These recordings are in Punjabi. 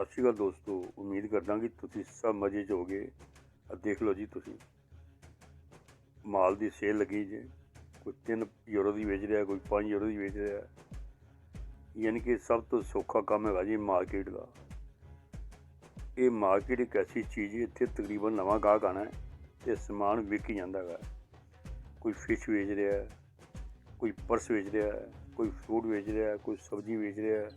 ਸਤਿ ਸ਼੍ਰੀ ਅਕਾਲ ਦੋਸਤੋ, ਉਮੀਦ ਕਰਦਾ ਕਿ ਤੁਸੀਂ ਸਭ ਮਜ਼ੇ 'ਚ ਹੋਗੇ ਆ ਦੇਖ ਲਓ ਜੀ ਤੁਸੀਂ। ਮਾਲ ਦੀ ਸੇਲ ਲੱਗੀ ਜੇ, ਕੋਈ 3 ਯੂਰੋ ਦੀ ਵੇਚ ਰਿਹਾ, ਕੋਈ 5 ਯੂਰੋ ਦੀ ਵੇਚ ਰਿਹਾ। ਯਾਨੀ ਕਿ ਸਭ ਤੋਂ ਸੌਖਾ ਕੰਮ ਹੈਗਾ ਜੀ ਮਾਰਕੀਟ ਦਾ। ਇਹ ਮਾਰਕੀਟ ਇੱਕ ਐਸੀ ਚੀਜ਼ ਹੈ, ਇੱਥੇ ਤਕਰੀਬਨ ਨਵਾਂ ਗਾਹਕ ਆਣਾ ਹੈ ਤੇ ਸਮਾਨ ਵਿਕ ਜਾਂਦਾ ਹੈਗਾ। ਕੋਈ ਫਿਸ਼ ਵੇਚ ਰਿਹਾ, ਕੋਈ ਪਰਸ ਵੇਚ ਰਿਹਾ, ਕੋਈ ਫਰੂਟ ਵੇਚ ਰਿਹਾ, ਕੋਈ ਸਬਜ਼ੀ ਵੇਚ ਰਿਹਾ।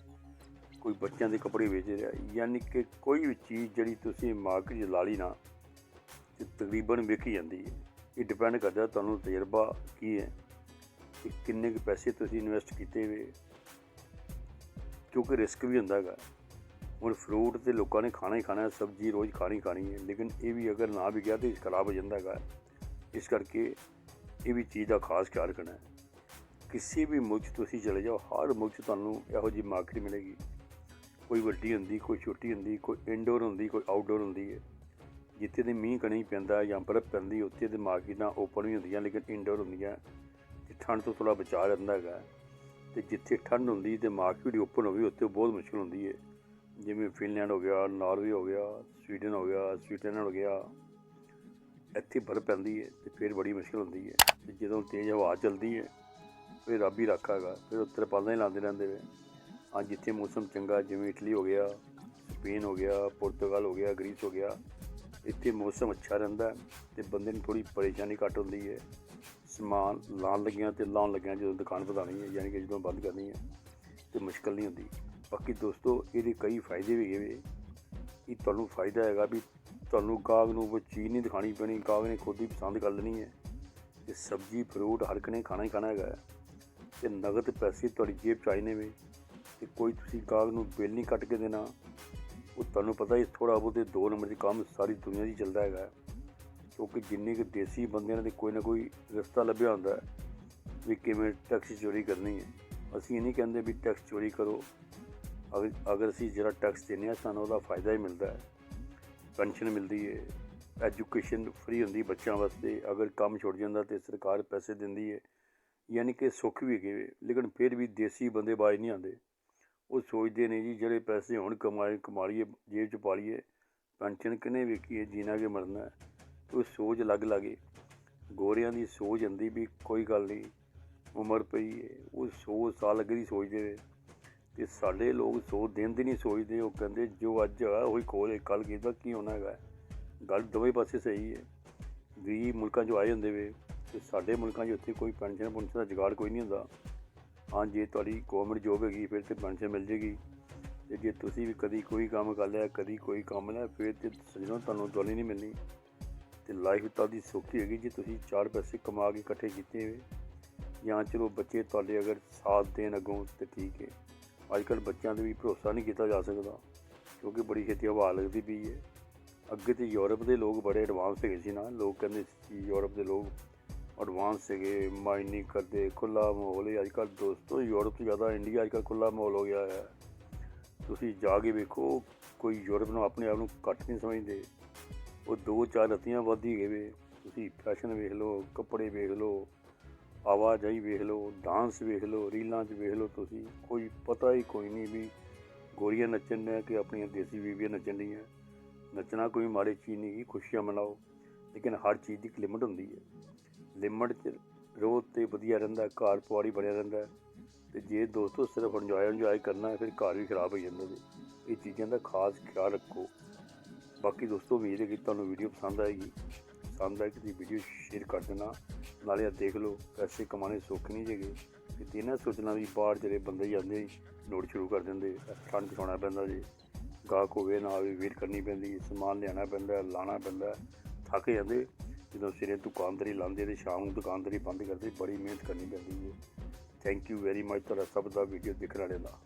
ਕੋਈ ਬੱਚਿਆਂ ਦੇ ਕੱਪੜੇ ਵੇਚ ਰਿਹਾ, ਯਾਨੀ ਕਿ ਕੋਈ ਵੀ ਚੀਜ਼ ਜਿਹੜੀ ਤੁਸੀਂ ਮਾਰਕੀਟ 'ਚ ਲਾ ਲਈ ਨਾ, ਤੇ ਤਕਰੀਬਨ ਵਿਕ ਜਾਂਦੀ ਹੈ। ਇਹ ਡਿਪੈਂਡ ਕਰਦਾ ਤੁਹਾਨੂੰ ਤਜਰਬਾ ਕੀ ਹੈ, ਕਿ ਕਿੰਨੇ ਕੁ ਪੈਸੇ ਤੁਸੀਂ ਇਨਵੈਸਟ ਕੀਤੇ ਵੇ। ਕਿਉਂਕਿ ਰਿਸਕ ਵੀ ਹੁੰਦਾ ਹੈਗਾ। ਹੁਣ ਫਰੂਟ ਤੇ ਲੋਕਾਂ ਨੇ ਖਾਣਾ ਹੀ ਖਾਣਾ ਹੈ ਸਬਜ਼ੀ ਰੋਜ਼ ਖਾਣੀ ਖਾਣੀ ਹੈ, ਲੇਕਿਨ ਇਹ ਵੀ ਅਗਰ ਨਾ ਵੀ ਗਿਆ ਤੇ ਖਰਾਬ ਹੋ ਜਾਂਦਾ ਹੈਗਾ। ਇਸ ਕਰਕੇ ਇਹ ਵੀ ਚੀਜ਼ ਦਾ ਖਾਸ ਖਿਆਲ ਰੱਖਣਾ ਹੈ। ਕਿਸੇ ਵੀ ਮੁਲਕ 'ਚ ਤੁਸੀਂ ਚਲੇ ਜਾਓ, ਹਰ ਮੁਲਕ 'ਚ ਤੁਹਾਨੂੰ ਇਹੋ ਜਿਹੀ ਮਾਰਕੀਟ ਮਿਲੇਗੀ। ਕੋਈ ਵੱਡੀ ਹੁੰਦੀ, ਕੋਈ ਛੋਟੀ ਹੁੰਦੀ, ਕੋਈ ਇਨਡੋਰ ਹੁੰਦੀ, ਕੋਈ ਆਊਟਡੋਰ ਹੁੰਦੀ ਹੈ। ਜਿੱਥੇ ਦੇ ਮੀਂਹ ਕਣੀ ਪੈਂਦਾ ਜਾਂ ਬਰਫ਼ ਪੈਂਦੀ, ਉੱਥੇ ਦੇ ਮਾਰਕੀਟਾਂ ਓਪਨ ਵੀ ਹੁੰਦੀਆਂ, ਲੇਕਿਨ ਇਨਡੋਰ ਹੁੰਦੀਆਂ। ਤੇ ਠੰਡ ਤੋਂ ਥੋੜਾ ਬਚਾਅ ਰਹਿੰਦਾ ਹੈਗਾ। ਤੇ ਜਿੱਥੇ ਠੰਡ ਹੁੰਦੀ ਤੇ ਮਾਰਕੀਟ ਓਪਨ ਹੋਵੇ ਉੱਥੇ ਬਹੁਤ ਮੁਸ਼ਕਲ ਹੁੰਦੀ ਹੈ। ਜਿਵੇਂ ਫਿਨਲੈਂਡ ਹੋ ਗਿਆ, ਨਾਰਵੇ ਹੋ ਗਿਆ, ਸਵੀਡਨ ਹੋ ਗਿਆ, ਸਵਿਟਜ਼ਰਲੈਂਡ ਹੋ ਗਿਆ। ਇੱਥੇ ਬਰਫ਼ ਪੈਂਦੀ ਹੈ ਤੇ ਫਿਰ ਬੜੀ ਮੁਸ਼ਕਲ ਹੁੰਦੀ ਹੈ। ਤੇ ਜਦੋਂ ਤੇਜ਼ ਹਵਾ ਚੱਲਦੀ ਹੈ, ਫਿਰ ਰੱਬ ਹੀ ਰੱਖਾ ਹੈਗਾ। ਫਿਰ ਉੱਤਰ ਪਾਲਾਂ ਹੀ ਲਾਉਂਦੇ ਰਹਿੰਦੇ ਵੇ ਹਾਂ ਜਿੱਥੇ ਮੌਸਮ ਚੰਗਾ, ਜਿਵੇਂ ਇਟਲੀ ਹੋ ਗਿਆ, ਸਪੇਨ ਹੋ ਗਿਆ, ਪੁਰਤਗਾਲ ਹੋ ਗਿਆ, ਗ੍ਰੀਸ ਹੋ ਗਿਆ, ਇੱਥੇ ਮੌਸਮ ਅੱਛਾ ਰਹਿੰਦਾ ਹੈ ਤੇ ਬੰਦੇ ਨੂੰ ਥੋੜੀ ਪਰੇਸ਼ਾਨੀ ਘੱਟ ਹੁੰਦੀ ਹੈ। ਸਮਾਨ ਲਾਉਣ ਲੱਗਿਆਂ ਤੇ ਲਾਉਣ ਲੱਗਿਆਂ ਜਦੋਂ ਦੁਕਾਨ ਵਧਾਉਣੀ ਹੈ, ਯਾਨੀ ਕਿ ਜਦੋਂ ਬੰਦ ਕਰਨੀ ਹੈ, ਤੇ ਮੁਸ਼ਕਲ ਨਹੀਂ ਹੁੰਦੀ। ਬਾਕੀ ਦੋਸਤੋ, ਇਹਦੇ ਕਈ ਫਾਇਦੇ ਵੀ ਹੈਗੇ ਵੇ ਇਹ ਤੁਹਾਨੂੰ ਫਾਇਦਾ ਹੈਗਾ ਵੀ ਤੁਹਾਨੂੰ ਗਾਹਕ ਨੂੰ ਕੋਈ ਚੀਜ਼ ਨਹੀਂ ਦਿਖਾਣੀ ਪੈਣੀ, ਗਾਹਕ ਨੇ ਖੁਦ ਹੀ ਪਸੰਦ ਕਰ ਲੈਣੀ ਹੈ। ਤੇ ਸਬਜ਼ੀ, ਫਰੂਟ ਹਰ ਕਨੇ ਖਾਣਾ ਹੀ ਖਾਣਾ ਹੈਗਾ ਹੈ। ਤੇ ਨਗਦ ਪੈਸੇ ਤੁਹਾਡੀ ਜੇਬ ਚ ਆਏ ਨੇ। ਵੇ ਤੇ ਕੋਈ ਤੁਸੀਂ ਗਾਹਕ ਨੂੰ ਬਿੱਲ ਨਹੀਂ ਕੱਟ ਕੇ ਦੇਣਾ। ਉਹ ਤੁਹਾਨੂੰ ਪਤਾ ਹੀ ਥੋੜਾ ਬਹੁਤੇ ਦੋ ਨੰਬਰ ਦੇ ਕੰਮ ਸਾਰੀ ਦੁਨੀਆ 'ਚ ਚੱਲਦਾ ਹੈਗਾ। ਕਿਉਂਕਿ ਜਿੰਨੇ ਕਿ ਦੇਸੀ ਬੰਦਿਆਂ ਨੇ ਕੋਈ ਨਾ ਕੋਈ ਰਸਤਾ ਲੱਭਿਆ ਹੁੰਦਾ ਵੀ ਕਿਵੇਂ ਟੈਕਸ ਚੋਰੀ ਕਰਨੀ ਹੈ। ਅਸੀਂ ਇਹ ਨਹੀਂ ਕਹਿੰਦੇ ਵੀ ਟੈਕਸ ਚੋਰੀ ਕਰੋ। ਅਗਰ ਅਗਰ ਅਸੀਂ ਜਿਹੜਾ ਟੈਕਸ ਦਿੰਦੇ ਹਾਂ ਸਾਨੂੰ ਉਹਦਾ ਫਾਇਦਾ ਹੀ ਮਿਲਦਾ ਹੈ। ਪੈਨਸ਼ਨ ਮਿਲਦੀ ਹੈ ਐਜੂਕੇਸ਼ਨ ਫ੍ਰੀ ਹੁੰਦੀ ਬੱਚਿਆਂ ਵਾਸਤੇ, ਅਗਰ ਕੰਮ ਛੁੱਟ ਜਾਂਦਾ ਤੇ ਸਰਕਾਰ ਪੈਸੇ ਦਿੰਦੀ ਹੈ। ਯਾਨੀ ਕਿ ਸੁੱਖ ਵੀ ਹੈਗੇ। ਵੇ ਲੇਕਿਨ ਫਿਰ ਵੀ ਦੇਸੀ ਬੰਦੇ ਬਾਜ ਨਹੀਂ ਆਉਂਦੇ। ਉਹ ਸੋਚਦੇ ਨੇ ਜੀ, ਜਿਹੜੇ ਪੈਸੇ ਹੁਣ ਕਮਾਏ ਕਮਾ ਲਈਏ ਜੇਬ 'ਚ ਪਾ ਲਈਏ, ਪੈਨਸ਼ਨ ਕਿਨੇ ਵੇਖੀਏ, ਜੀਣਾ ਕਿ ਮਰਨਾ ਉਹ ਸੋਚ ਅਲੱਗ ਲੱਗੇ ਗੋਰਿਆਂ ਦੀ ਸੋਚ ਹੁੰਦੀ ਵੀ ਕੋਈ ਗੱਲ ਨਹੀਂ, ਉਮਰ ਪਈ ਹੈ ਉਹ 100 ਸਾਲ ਅੱਗੇ ਦੀ ਸੋਚਦੇ ਨੇ। ਤੇ ਸਾਡੇ ਲੋਕ 100 ਦਿਨ ਦੀ ਨਹੀਂ ਸੋਚਦੇ, ਉਹ ਕਹਿੰਦੇ ਜੋ ਅੱਜ ਹੈ ਉਹੀ ਖੋਲ ਕੱਲ ਕਿਹਦਾ ਕੀ ਹੋਣਾ ਹੈਗਾ। ਗੱਲ ਦੋਵੇਂ ਪਾਸੇ ਸਹੀ ਹੈ ਗਰੀਬ ਮੁਲਕਾਂ 'ਚੋਂ ਆਏ ਹੁੰਦੇ ਵੇ, ਤੇ ਸਾਡੇ ਮੁਲਕਾਂ 'ਚ ਉੱਥੇ ਕੋਈ ਪੈਨਸ਼ਨ ਪੁਨਸ਼ਨ ਦਾ ਜੁਗਾੜ ਕੋਈ ਨਹੀਂ ਹੁੰਦਾ। ਹਾਂ, ਜੇ ਤੁਹਾਡੀ ਗਵਰਨਮੈਂਟ ਜੋਬ ਹੈਗੀ, ਫਿਰ ਤੇ ਪੈਨਸ਼ਨ ਮਿਲ ਜੇਗੀ। ਤੇ ਜੇ ਤੁਸੀਂ ਵੀ ਕਦੀ ਕੋਈ ਕੰਮ ਕਰ ਲਿਆ, ਕਦੀ ਕੋਈ ਕੰਮ ਲਿਆ, ਫਿਰ ਤੇ ਸਜਣੋ ਤੁਹਾਨੂੰ ਦਵਾਈ ਨਹੀਂ ਮਿਲਣੀ। ਤੇ ਲਾਈਫ ਤੁਹਾਡੀ ਸੌਖੀ ਹੈਗੀ, ਜੇ ਤੁਸੀਂ ਚਾਰ ਪੈਸੇ ਕਮਾ ਕੇ ਇਕੱਠੇ ਕੀਤੇ ਹੋਏ। ਜਾਂ ਚਲੋ ਬੱਚੇ ਤੁਹਾਡੇ ਅਗਰ ਸਾਥ ਦੇਣ ਅੱਗੋਂ, ਤੇ ਠੀਕ ਹੈ। ਅੱਜ ਕੱਲ੍ਹ ਬੱਚਿਆਂ ਤੇ ਵੀ ਭਰੋਸਾ ਨਹੀਂ ਕੀਤਾ ਜਾ ਸਕਦਾ, ਕਿਉਂਕਿ ਬੜੀ ਛੇਤੀ ਹਵਾ ਲੱਗਦੀ ਪਈ ਹੈ। ਅੱਗੇ ਤੇ ਯੂਰਪ ਦੇ ਲੋਕ ਬੜੇ ਐਡਵਾਂਸ ਹੈਗੇ ਸੀ ਨਾ, ਲੋਕ ਕਹਿੰਦੇ ਸੀ ਯੂਰਪ ਦੇ ਲੋਕ ਐਡਵਾਂਸ ਸੀਗੇ ਮਾਈਨਿੰਗ ਕਰਦੇ ਖੁੱਲਾ ਮਾਹੌਲ ਹੈ। ਅੱਜ ਕੱਲ੍ਹ ਦੋਸਤੋ, ਯੂਰਪ ਤੋਂ ਜ਼ਿਆਦਾ ਇੰਡੀਆ ਅੱਜ ਕੱਲ੍ਹ ਖੁੱਲਾ ਮਾਹੌਲ ਹੋ ਗਿਆ ਹੈ। ਤੁਸੀਂ ਜਾ ਕੇ ਵੇਖੋ, ਕੋਈ ਯੂਰਪ ਨੂੰ ਆਪਣੇ ਆਪ ਨੂੰ ਘੱਟ ਨਹੀਂ ਸਮਝਦੇ। ਉਹ ਦੋ ਚਾਰ ਰਤੀਆਂ ਵੱਧ ਗਏ ਵੇ। ਤੁਸੀਂ ਫੈਸ਼ਨ ਵੇਖ ਲਓ, ਕੱਪੜੇ ਵੇਖ ਲਓ, ਆਵਾਜਾਈ ਵੇਖ ਲਓ ਡਾਂਸ ਵੇਖ ਲਓ, ਰੀਲਾਂ 'ਚ ਵੇਖ ਲਓ ਤੁਸੀਂ, ਕੋਈ ਪਤਾ ਹੀ ਕੋਈ ਨਹੀਂ ਵੀ ਗੋਰੀਆਂ ਨੱਚਣ ਨੇ ਕਿ ਆਪਣੀਆਂ ਦੇਸੀ ਬੀਬੀਆਂ ਨੱਚਣ ਦੀਆਂ ਨੱਚਣਾ ਕੋਈ ਮਾੜੀ ਚੀਜ਼ ਨਹੀਂ ਗੀ ਖੁਸ਼ੀਆਂ ਮਨਾਓ। ਲੇਕਿਨ ਹਰ ਚੀਜ਼ ਦੀ ਇੱਕ ਲਿਮਟ ਹੁੰਦੀ ਹੈ। ਲਿਮਟ 'ਚ ਰੋ ਤੇ ਵਧੀਆ ਰਹਿੰਦਾ, ਘਰ ਪਵਾੜੀ ਬਣਿਆ ਰਹਿੰਦਾ ਤੇ ਜੇ ਦੋਸਤੋ ਸਿਰਫ ਇੰਜੋਏ ਇੰਜੋਏ ਕਰਨਾ ਫਿਰ ਘਰ ਵੀ ਖਰਾਬ ਹੋ ਜਾਂਦਾ ਜੀ ਇਹ ਚੀਜ਼ਾਂ ਦਾ ਖਾਸ ਖਿਆਲ ਰੱਖੋ। ਬਾਕੀ ਦੋਸਤੋ, ਉਮੀਦ ਹੈ ਕਿ ਤੁਹਾਨੂੰ ਵੀਡੀਓ ਪਸੰਦ ਆਏਗੀ। ਪਸੰਦ ਆਏ ਕਿ ਵੀਡੀਓ ਸ਼ੇਅਰ ਕਰ ਦੇਣਾ। ਨਾਲੇ ਆ ਦੇਖ ਲਓ, ਪੈਸੇ ਕਮਾਣੇ ਸੁੱਖ ਨਹੀਂ ਜੇਗੇ ਤੇ ਇਹਨਾਂ ਸੋਚਣਾ ਵੀ ਬਾਹਰ ਜਿਹੜੇ ਬੰਦੇ ਜਾਂਦੇ ਹੀ ਨੋਟ ਸ਼ੁਰੂ ਕਰ ਦਿੰਦੇ। ਠੰਡ ਚ ਪੈਂਦਾ ਜੀ। ਗਾਹਕ ਹੋਵੇ ਨਾ ਹੋਵੇ ਵੇਟ ਕਰਨੀ ਪੈਂਦੀ, ਸਮਾਨ ਲਿਆਉਣਾ ਪੈਂਦਾ ਲਾਣਾ ਪੈਂਦਾ। ਥੱਕ ਜਾਂਦੇ। ਜਦੋਂ ਸਿਰੇ ਦੁਕਾਨਦਾਰੀ ਲਾਉਂਦੇ ਤੇ ਸ਼ਾਮ ਨੂੰ ਦੁਕਾਨਦਾਰੀ ਬੰਦ ਕਰਦੇ, ਬੜੀ ਮਿਹਨਤ ਕਰਨੀ ਪੈਂਦੀ ਹੈ। ਥੈਂਕ ਯੂ ਵੈਰੀ ਮਚ ਤੁਹਾਡਾ ਸਭ ਦਾ ਵੀਡੀਓ ਦੇਖਣ ਵਾਲਿਆਂ ਦਾ।